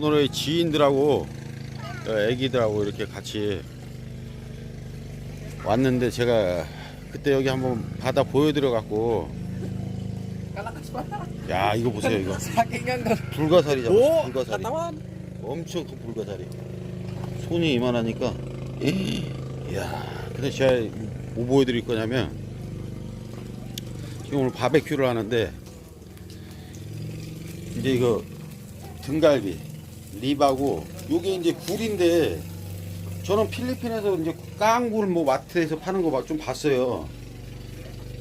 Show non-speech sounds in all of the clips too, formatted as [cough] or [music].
오늘의 지인들하고 어, 애기들하고 이렇게 같이 왔는데 제가 그때 여기 한번 바다 보여드려 갖고. 야 이거 보세요 이거. 불가사리 잡았어 불가사리. 엄청 큰 불가사리. 손이 이만하니까. 이야 근데 제가 뭐 보여드릴 거냐면 지금 오늘 바베큐를 하는데 이제 이거 등갈비 립하고 요게 이제 굴인데 저는 필리핀에서 이제 깡굴 뭐 마트에서 파는 거 좀 봤어요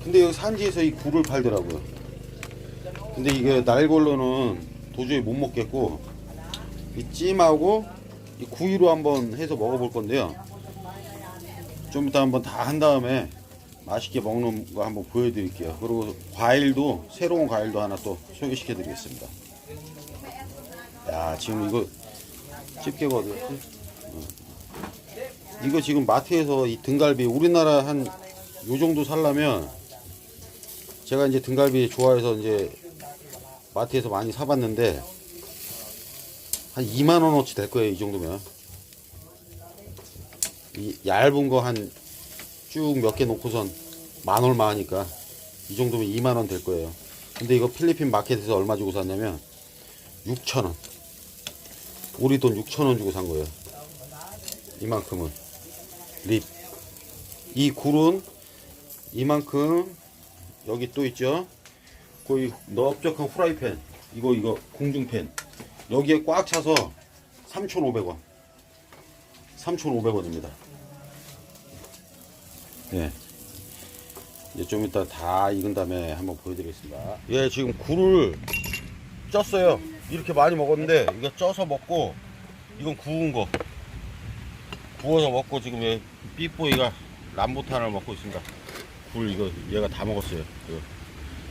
근데 여기 산지에서 이 굴을 팔더라고요 근데 이게 날골로는 도저히 못 먹겠고 이 찜하고 이 구이로 한번 해서 먹어볼 건데요. 좀 이따 한번 다 한 다음에 맛있게 먹는 거 한번 보여드릴게요. 그리고 과일도 새로운 과일도 하나 또 소개시켜 드리겠습니다. 야 지금 이거? 어. 이거 지금 마트에서 이 등갈비 우리나라 한 요 정도 살려면 제가 이제 등갈비 좋아해서 이제 마트에서 많이 사봤는데 한 2만 원어치 될 거예요 이 정도면 이 얇은 거 한 쭉 몇 개 놓고선 만 얼마 하니까 이 정도면 2만 원 될 거예요 근데 이거 필리핀 마켓에서 얼마 주고 샀냐면 6천 원 우리 돈 6천 원 주고 산 거예요. 이만큼은. 립 이 굴은 이만큼 여기 또 있죠? 거의 넓적한 후라이팬. 이거 이거 공중팬. 여기에 꽉 차서 3,500원. 3,500원입니다. 예. 이제 좀 이따 다 익은 다음에 한번 보여드리겠습니다. 예 지금 굴을 쪘어요 이렇게 많이 먹었는데 이거 쪄서 먹고 이건 구운 거 구워서 먹고 지금 얘 삐뽀이가 람부탄을 먹고 있습니다 굴 이거 얘가 다 먹었어요 이거.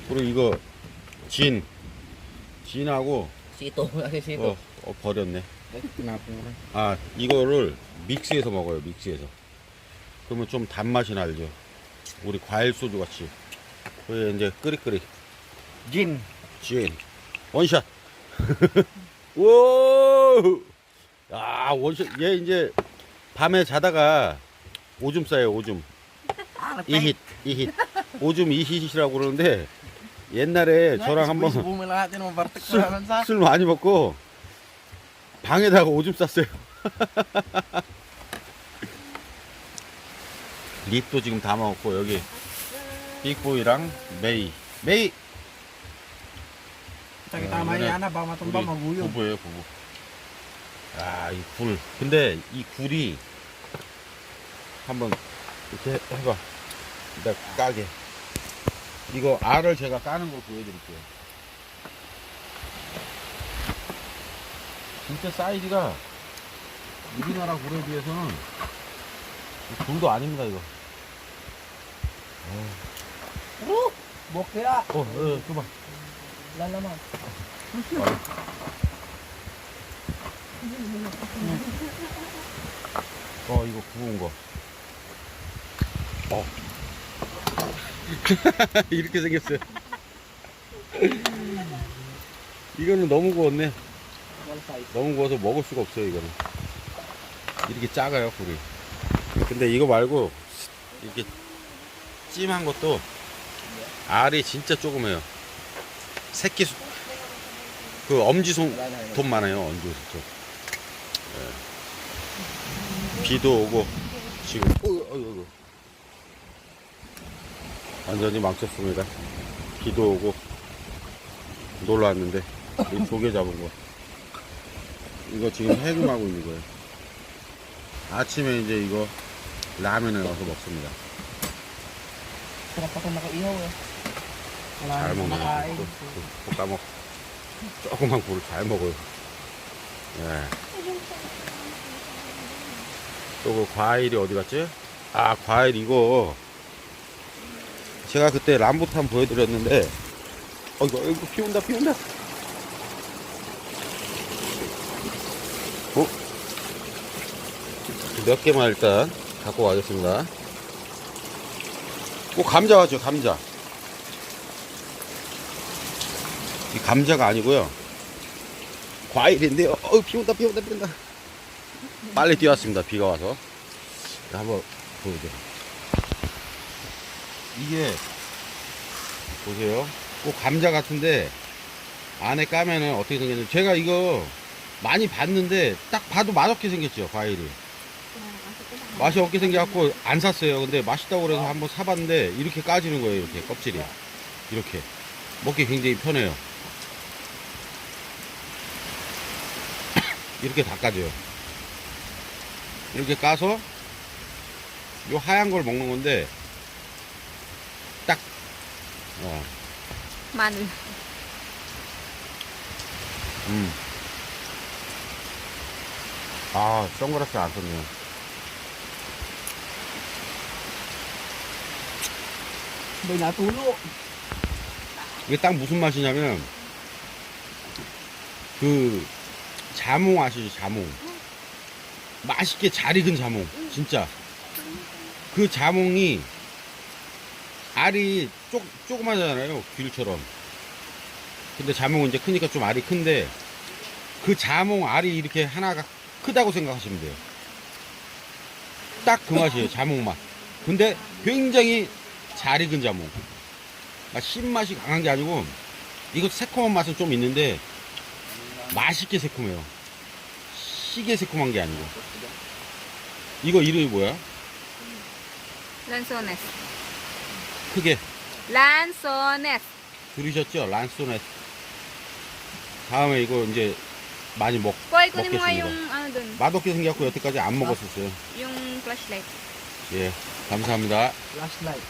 그리고 이거 진 진하고. Kasi sito. 어, 어, 버렸네. 아 이거를 믹스해서 먹어요. 믹스해서. 그러면 좀 단맛이 나죠. 우리 과일 소주 같이. 그래 이제 끓이끓이 Gin. 진 원샷. 오. 야 원샷. 얘 이제 밤에 자다가 오줌 싸요. 오줌. 이힛 이힛. 오줌 이힛이라고 그러는데 옛날에 저랑 한번 ng bartek 술. 술 많이 먹고 방에다가 오줌 쌌어요. [laughs] 립도 지금 다 먹었고 여기 빅보이랑 메이 메이 Tama 이거는 yan na ba matumba 우리 maguyo. 부부예요 부부. 아이 굴. 근데 이 굴이 한번 이렇게 해봐. 내가 까게. 이거 알을 제가 까는 걸 보여드릴게요. 진짜 사이즈가 우리나라 굴에 비해서는 굴도 아닙니다 이거. Bro, bokya. 어, 어, 줘봐. Lalaman. 어 이거 구운 거. 어. [laughs] 이렇게 생겼어요. 이거는 너무 구웠네. 너무 구워서 먹을 수가 없어요 이거는. 이렇게 작아요 굴이. 근데 이거 말고 이렇게 찜한 것도 알이 진짜 조그매요. 새끼 수, 그 엄지손. 돈 많아요 언제 진짜. 예. 비도 오고 지금 어이구, 어이구, 어이구. 완전히 망쳤습니다. 비도 오고 놀러 왔는데 이 조개 잡은 거 이거 지금 해금하고 있는 거예요. 아침에 이제 이거 라면에 넣어서 먹습니다. 잘 먹네요. 또, 까먹 조그만 굴을 잘 먹어요. 예. 또 그 과일이 어디 갔지? 아 과일 이거 제가 그때 람부탄 보여드렸는데 어이구 어이구 비 온다 비 온다 어? 몇 개만 일단 갖고 가겠습니다 꼭 감자 왔죠 감자 이 감자가 아니고요 과일인데요. 어, 비 온다, 비 온다, 비 온다. 빨리 뛰어왔습니다. 비가 와서. 자, 한번 보여줘. 이게 보세요. 꼭 감자 같은데 안에 까면은 어떻게 생겼는지 제가 이거 많이 봤는데 딱 봐도 맛없게 생겼죠 과일이 맛이 없게 생겨갖고 안 샀어요 근데 맛있다고 그래서 한번 사봤는데 이렇게 까지는 거예요 이렇게 껍질이 이렇게 먹기 굉장히 편해요 이렇게 다 까져요 이렇게 까서 요 하얀 걸 먹는 건데 딱 어, 마늘. 음. 아, 선글라스 안 썼네요. May natulo. 이게 딱 무슨 맛이냐면, 그, 자몽 아시죠? 자몽. 맛있게 잘 익은 자몽. 진짜. 그 자몽이, 알이 쪼, 조그마잖아요. 귤처럼. 근데 자몽은 이제 크니까 좀 알이 큰데, 그 자몽 알이 이렇게 하나가 크다고 생각하시면 돼요. 딱 그 맛이에요. 자몽 맛. 근데 굉장히 잘 익은 자몽. 아, 신맛이 강한 게 아니고 이거 새콤한 맛은 좀 있는데 맛있게 새콤해요. 시게 새콤한 게 아니고. 이거 이름이 뭐야? 란소네스. 크게 란소네스. 들으셨죠? 란소넷. 다음에 이거 이제 많이 먹 먹겠습니다. 맛없게 생겼고 여태까지 안 먹었었어요. Yung flashlight. 예, 감사합니다. Flashlight.